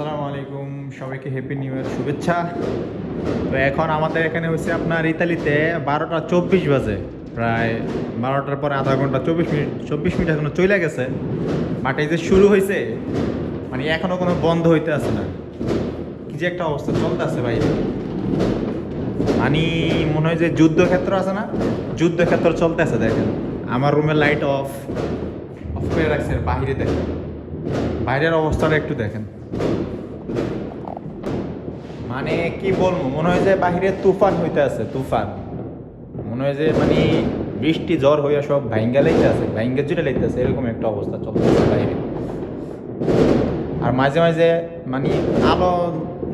আসসালামু আলাইকুম, সবাইকে হ্যাপি নিউ ইয়ার শুভেচ্ছা। তো এখন আমাদের এখানে হচ্ছে আপনার ইতালিতে বারোটা চব্বিশ বাজে। প্রায় বারোটার পরে আধা ঘণ্টা চব্বিশ মিনিট চব্বিশ মিনিট এখনও চলে গেছে। বাট এই যে শুরু হয়েছে মানে এখনও কোনো বন্ধ হইতে আছে না। কি যে একটা অবস্থা চলতে আছে ভাই। মানে মনে হয় যে যুদ্ধক্ষেত্র আছে না? যুদ্ধক্ষেত্র চলতে আছে দেখেন। আমার রুমের লাইট অফ অফ করে রাখছে বাইরে দেখেন। বাইরের অবস্থাটা একটু দেখেন। মানে কি বলব, মনে হয় যে বাহিরে তুফান হইতে আছে, তুফান। মনে হয় যে মানে বৃষ্টি, জ্বর হইয়া সব ভাইঙ্গা লাইতে আছে, ভাইঙ্গা জুড়ে লাইতে আছে, এরকম একটা অবস্থা চলতেছে বাইরে আর মাঝে মাঝে মানে আলো,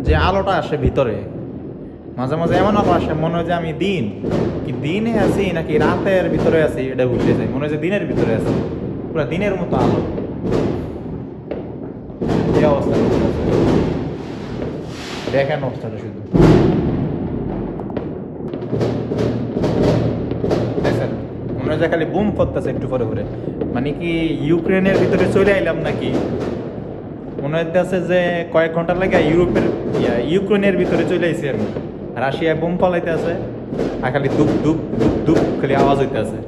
যে আলোটা আসে ভিতরে, মাঝে মাঝে এমন আলো আসে, মনে হয় যে আমি দিন, কি দিনে আছি নাকি রাতের ভিতরে আছি, এটা বুঝতে যাই মনে হয় যে দিনের ভিতরে আছি, পুরো দিনের মতো আলো। এই অবস্থা দেখেন অবস্থাটা শুধু। খালি বুম করতেছে একটু পরে পরে। মানে কি ইউক্রেনের ভিতরে চলে আইলাম নাকি? মনে হইতেছে যে কয়েক ঘণ্টা লাগে ইউরোপের ইউক্রেনের ভিতরে চলে আইছি আমি। রাশিয়ায় বোম পালাইতে আছে আর খালি দুপ দুপ দুপ দুপ খালি আওয়াজ হইতে আছে